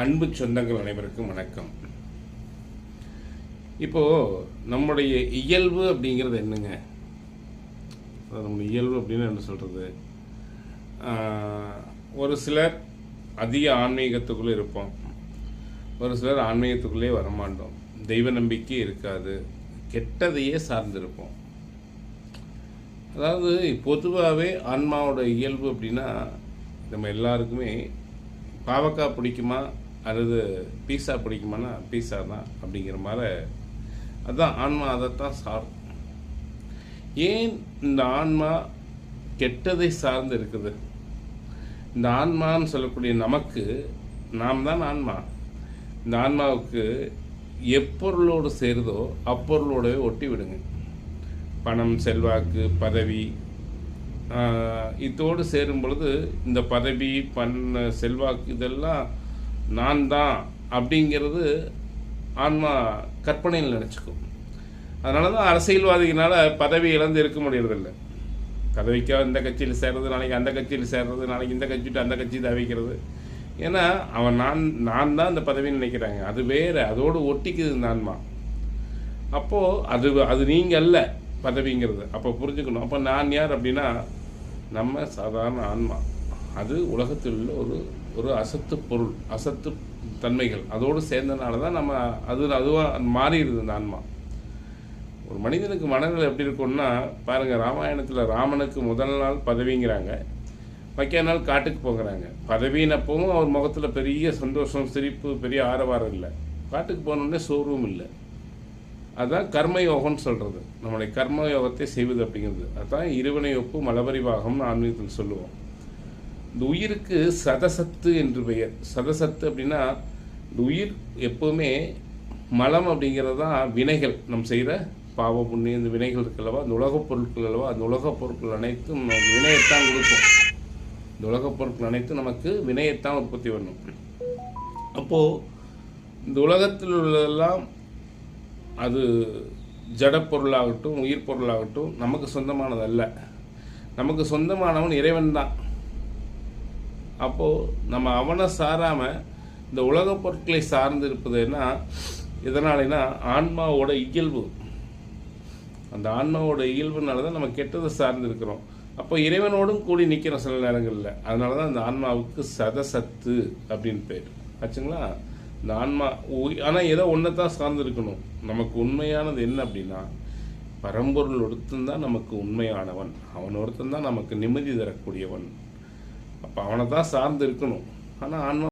அன்பு சொந்தங்கள் அனைவருக்கும் வணக்கம். இப்போ நம்முடைய இயல்பு அப்படிங்கிறது என்னங்க? நம்முடைய இயல்பு அப்படின்னு என்ன சொல்றது? ஒரு சிலர் அதிக ஆன்மீகத்துக்குள்ளே இருப்போம். ஒரு சிலர் ஆன்மீகத்துக்குள்ளே வரமாட்டோம். தெய்வ நம்பிக்கை இருக்காது. கெட்டதையே சார்ந்திருப்போம். அதாவது பொதுவாகவே ஆன்மாவோட இயல்பு அப்படின்னா நம்ம எல்லாருக்குமே பாவக்காய் பிடிக்குமா? அல்லது பீஸா பிடிக்குமானா பீஸா தான் அப்படிங்கிற மாதிரி. அதுதான் ஆன்மா அதைத்தான் சாரும் ஏன் இந்த ஆன்மா கெட்டதை சார்ந்து இருக்குது? இந்த ஆன்மான்னு சொல்லக்கூடிய நமக்கு நாம் தான் ஆன்மா. இந்த ஆன்மாவுக்கு எப்பொருளோடு சேருதோ அப்பொருளோடவே ஒட்டி விடுங்க. பணம் செல்வாக்கு பதவி இதோடு சேரும் பொழுது இந்த பதவி பண் செல்வாக்கு இதெல்லாம் நான் தான் அப்படிங்கிறது ஆன்மா கற்பனையில் நினச்சிக்கும். அதனால தான் அரசியல்வாதிகளால் பதவி இழந்து இருக்க முடியறதில்லை. பதவிக்காக இந்த கட்சியில் சேர்றது நாளைக்கு அந்த கட்சியில் சேர்றது நாளைக்கு இந்த கட்சி விட்டு அந்த கட்சி தவிக்கிறது. ஏன்னா அவன் நான் நான் தான் அந்த பதவின்னு நினைக்கிறாங்க. அது வேறு அதோடு ஒட்டிக்குது இந்த ஆன்மா. அப்போது அது அது நீங்கள் அல்ல பதவிங்கிறது. அப்போ புரிஞ்சுக்கணும். அப்போ நான் யார் அப்படின்னா நம்ம சாதாரண ஆன்மா. அது உலகத்தில் உள்ள ஒரு ஒரு அசத்து பொருள் அசத்து தன்மைகள். அதோடு சேர்ந்தனால தான் நம்ம அது அதுவாக மாறிடுது அந்த ஆன்மா. ஒரு மனிதனுக்கு மனநிலை எப்படி இருக்கும்னா பாருங்கள் ராமாயணத்தில் ராமனுக்கு முதல் நாள் பதவிங்கிறாங்க. வைக்க நாள் காட்டுக்கு போகிறாங்க பதவினப்பவும் அவர் முகத்தில் பெரிய சந்தோஷம் சிரிப்பு பெரிய ஆரவாரம் இல்லை. காட்டுக்கு போனோடனே சோர்வும் இல்லை. அதான் கர்மயோகம்னு சொல்கிறது நம்முடைய கர்மயோகத்தை செய்வது அப்படிங்கிறது. அதுதான் இருவினை ஒப்பு மலபரிவாகம்னு ஆன்மீகத்தில் சொல்லுவோம். இந்த உயிருக்கு சதசத்து என்று பெயர். சதசத்து அப்படின்னா இந்த உயிர் எப்போவுமே மலம் அப்படிங்கிறது தான் வினைகள். நம் செய்கிற பாவ புண்ணியம் இந்த வினைகள் இருக்கல்லவா அந்த உலகப் பொருட்கள் அல்லவா? அந்த உலகப் பொருட்கள் அனைத்தும் நமக்கு வினையைத்தான் கொடுக்கும் இந்த உலகப் பொருட்கள் அனைத்தும் நமக்கு வினையைத்தான் உற்பத்தி பண்ணும். அப்போது இந்த உலகத்தில் உள்ளதெல்லாம் அது ஜடப்பொருளாகட்டும் உயிர் பொருளாகட்டும் நமக்கு சொந்தமானது அல்ல நமக்கு சொந்தமானவன் இறைவன் தான். அப்போது நம்ம அவனை சாராமல் இந்த உலகப் பொருட்களை சார்ந்து இருப்பதுன்னா இதனாலனா ஆன்மாவோட இயல்பு. அந்த ஆன்மாவோட இயல்புனால தான் நம்ம கெட்டதை சார்ந்து இருக்கிறோம் அப்போ இறைவனோடும் கூடி நிற்கிறோம் சில நேரங்களில். அதனால தான் அந்த ஆன்மாவுக்கு சதசத்து அப்படின்னு பேர். ஆச்சுங்களா? இந்த ஆன்மா ஆனால் ஏதோ ஒன்றை தான் சார்ந்து இருக்கணும் நமக்கு உண்மையானது என்ன அப்படின்னா பரம்பொருள் ஒருத்தன் தான் நமக்கு உண்மையானவன். அவன் ஒருத்தன் தான் நமக்கு நிம்மதி தரக்கூடியவன். அப்போ அவனை தான் சார்ந்து இருக்கணும். ஆனால் ஆன்மா